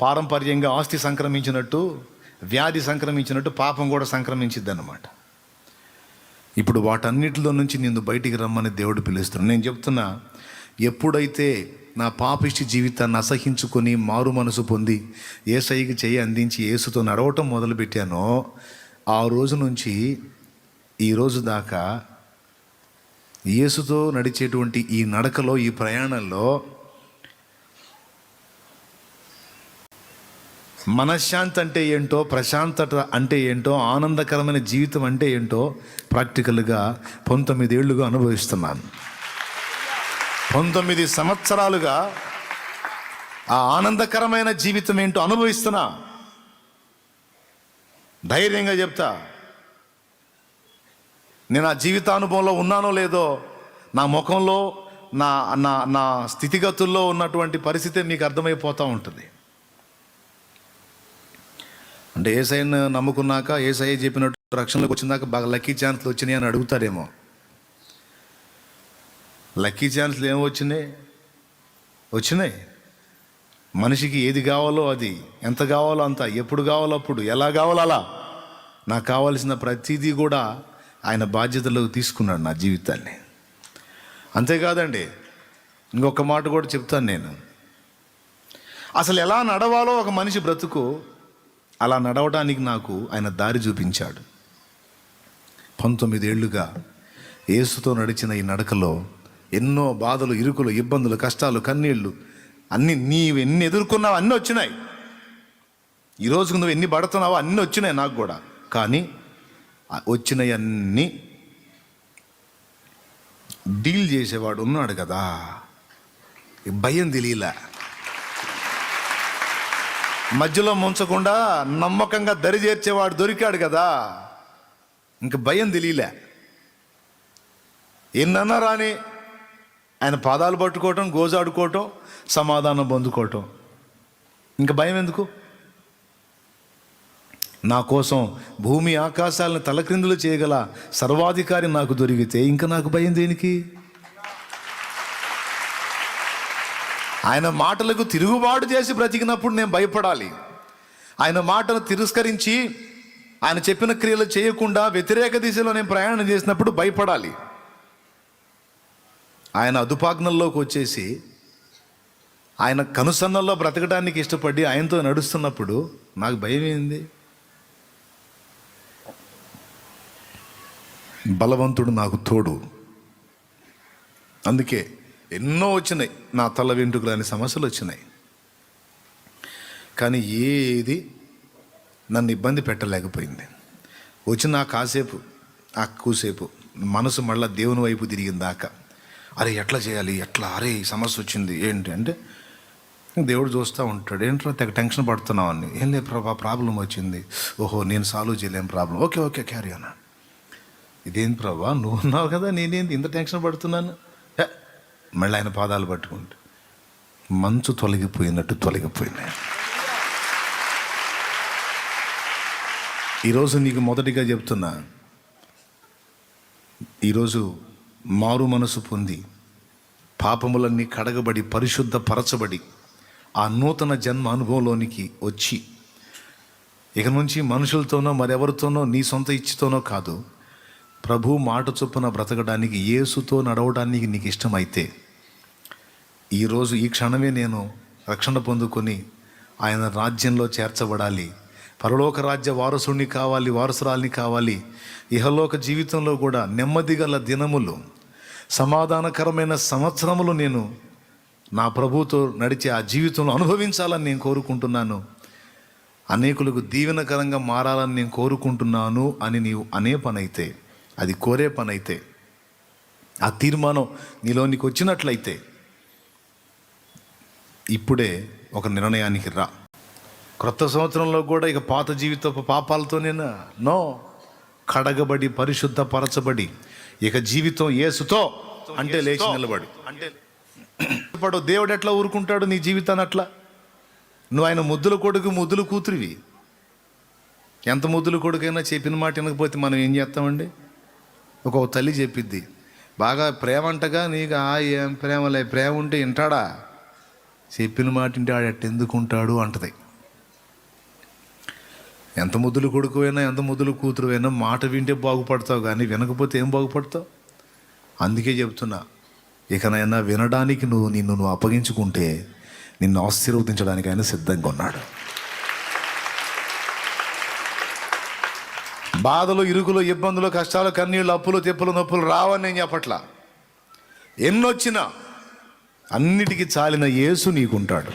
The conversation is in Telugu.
పారంపర్యంగా ఆస్తి సంక్రమించినట్టు వ్యాధి సంక్రమించినట్టు పాపం కూడా సంక్రమించిద్ది అన్నమాట ఇప్పుడు వాటన్నిటిలో నుంచి నిన్ను బయటికి రమ్మని దేవుడు పిలుస్తున్నాను నేను చెప్తున్నా ఎప్పుడైతే నా పాపిష్టి జీవితాన్ని అసహించుకొని మారు మనసు పొంది ఏసైకి చేయి అందించి ఏసుతో నడవటం మొదలుపెట్టానో ఆ రోజు నుంచి ఈ రోజు దాకా యేసుతో నడిచేటువంటి ఈ నడకలో ఈ ప్రయాణంలో మనశ్శాంతి అంటే ఏంటో ప్రశాంతత అంటే ఏంటో ఆనందకరమైన జీవితం అంటే ఏంటో ప్రాక్టికల్గా పంతొమ్మిది ఏళ్ళుగా అనుభవిస్తున్నాను. పంతొమ్మిది సంవత్సరాలుగా ఆ ఆనందకరమైన జీవితం ఏంటో అనుభవిస్తున్నా. ధైర్యంగా చెప్తా నేను ఆ జీవితానుభవంలో ఉన్నానో లేదో నా ముఖంలో నా నా నా స్థితిగతుల్లో ఉన్నటువంటి పరిస్థితి మీకు అర్థమైపోతూ ఉంటుంది. అంటే ఏసైని నమ్ముకున్నాక ఏసఐ చెప్పినట్టు రక్షణలోకి వచ్చినాక బాగా లక్కీ ఛాన్స్లు వచ్చినాయి అని అడుగుతారేమో లక్కీ ఛాన్స్లు ఏమి వచ్చినాయి? వచ్చినాయి. మనిషికి ఏది కావాలో అది. ఎంత కావాలో అంత. ఎప్పుడు కావాలో అప్పుడు. ఎలా కావాలో అలా. నాకు కావాల్సిన ప్రతిదీ కూడా ఆయన బాధ్యతలోకి తీసుకున్నాడు నా జీవితాన్ని. అంతేకాదండి ఇంకొక మాట కూడా చెప్తాను నేను. అసలు ఎలా నడవాలో ఒక మనిషి బ్రతుకు అలా నడవడానికి నాకు ఆయన దారి చూపించాడు. పంతొమ్మిది ఏళ్ళుగా యేసుతో నడిచిన ఈ నడకలో ఎన్నో బాధలు ఇరుకులు ఇబ్బందులు కష్టాలు కన్నీళ్ళు అన్ని నీవు ఎన్ని ఎదుర్కొన్నావు అన్నీ వచ్చినాయి. ఈ నువ్వు ఎన్ని పడుతున్నావో అన్నీ వచ్చినాయి నాకు కూడా. కానీ ఆ వచ్చినవన్నీ డీల్ చేసేవాడు ఉన్నాడు కదా. భయం తెలియలే. మధ్యలో ముంచకుండా నమ్మకంగా దరి చేర్చేవాడు దొరికాడు కదా. ఇంక భయం తెలియలే. ఎన్నన్నా రాని ఆయన పాదాలు పట్టుకోవటం గోజాడుకోవటం సమాధానం పొందుకోవటం. ఇంక భయం ఎందుకు? నా కోసం భూమి ఆకాశాలను తలక్రిందులు చేయగల సర్వాధికారి నాకు దొరికితే ఇంకా నాకు భయం దేనికి? ఆయన మాటలకు తిరుగుబాటు చేసి బ్రతికినప్పుడు నేను భయపడాలి. ఆయన మాటను తిరస్కరించి ఆయన చెప్పిన క్రియలు చేయకుండా వ్యతిరేక దిశలో నేను ప్రయాణం చేసినప్పుడు భయపడాలి. ఆయన అదుపాగ్నంలోకి వచ్చేసి ఆయన కనుసన్నల్లో బ్రతకడానికి ఇష్టపడి ఆయనతో నడుస్తున్నప్పుడు నాకు భయం ఏంది? బలవంతుడు నాకు తోడు. అందుకే ఎన్నో వచ్చినాయి. నా తల వెంట్రుకలు అనే సమస్యలు వచ్చినాయి. కానీ ఏది నన్ను ఇబ్బంది పెట్టలేకపోయింది. వచ్చిన కాసేపు ఆ కూసేపు మనసు మళ్ళీ దేవుని వైపు తిరిగిన దాకా అరే ఎట్లా చేయాలి ఎట్లా అరే ఈ సమస్య వచ్చింది ఏంటి అంటే దేవుడు చూస్తూ ఉంటాడు ఏంట్రా తెగ టెన్షన్ పడుతున్నావు అని. ఏం లేదు ప్రభా ప్రాబ్లం వచ్చింది. ఓహో నేను సాల్వ్ చేయలేం ప్రాబ్లం. ఓకే ఓకే క్యారీ అన్నా ఇదేంటి ప్రభా నువ్వు ఉన్నావు కదా నేనేంది ఇంత టెన్షన్ పడుతున్నాను? మళ్ళీ ఆయన పాదాలు పట్టుకుంటే మంచు తొలగిపోయినట్టు తొలగిపోయినాయి. ఈరోజు నీకు మొదటిగా చెప్తున్నా ఈరోజు మారు మనసు పొంది పాపములన్నీ కడగబడి పరిశుద్ధపరచబడి ఆ నూతన జన్మ అనుభవంలోనికి వచ్చి ఇక నుంచి మనుషులతోనో మరెవరితోనో నీ సొంత ఇచ్చితోనో కాదు ప్రభు మాట చొప్పున బ్రతకడానికి యేసుతో నడవడానికి నీకు ఇష్టమైతే ఈరోజు ఈ క్షణమే నేను రక్షణ పొందుకొని ఆయన రాజ్యంలో చేర్చబడాలి. పరలోక రాజ్య వారసుడిని కావాలి వారసురాల్ని కావాలి. ఇహలోక జీవితంలో కూడా నెమ్మది గల దినములు సమాధానకరమైన సంవత్సరములు నేను నా ప్రభుతో నడిచే ఆ జీవితంలో అనుభవించాలని నేను కోరుకుంటున్నాను. అనేకులకు దీవెనకరంగా మారాలని నేను కోరుకుంటున్నాను అని నీవు అనే పనైతే. అది కోరే పని అయితే ఆ తీర్మానం నీలోనికి వచ్చినట్లయితే ఇప్పుడే ఒక నిర్ణయానికి రా. క్రొత్త సంవత్సరంలో కూడా ఇక పాత జీవితపు పాపాలతోనేనా? నో. కడగబడి పరిశుద్ధ పరచబడి ఇక జీవితం ఏసుతో అంటే లేచి నిలబడి. అంటే పడు. దేవుడు ఎట్లా ఊరుకుంటాడు నీ జీవితాన్ని అట్లా? నువ్వు ఆయన ముద్దుల కొడుకు ముద్దులు కూతురివి. ఎంత ముద్దుల కొడుకైనా చెప్పిన మాట వినకపోతే మనం ఏం చేస్తామండి? ఒక తల్లి చెప్పిద్ది బాగా ప్రేమ అంటగా నీకు ఆ ఏం ప్రేమలే ప్రేమ ఉంటే వింటాడా? చెప్పిన మాట వింటాడు ఎందుకు ఉంటాడు అంటది. ఎంత ముద్దులు కొడుకువైనా ఎంత ముద్దులు కూతురువైనా మాట వింటే బాగుపడతావు కానీ వినకపోతే ఏం బాగుపడతావు? అందుకే చెప్తున్నా ఇకనైనా వినడానికి నువ్వు నిన్ను నువ్వు అప్పగించుకుంటే నిన్ను ఆశీర్వదించడానికి ఆయన సిద్ధంగా ఉన్నాడు. బాధలు ఇరుకులు ఇబ్బందులు కష్టాలు కన్నీళ్ళు అప్పులు తెప్పులు నొప్పులు రావని నేను చెప్పట్లా. ఎన్నొచ్చినా అన్నిటికీ చాలిన యేసు నీకుంటాడు.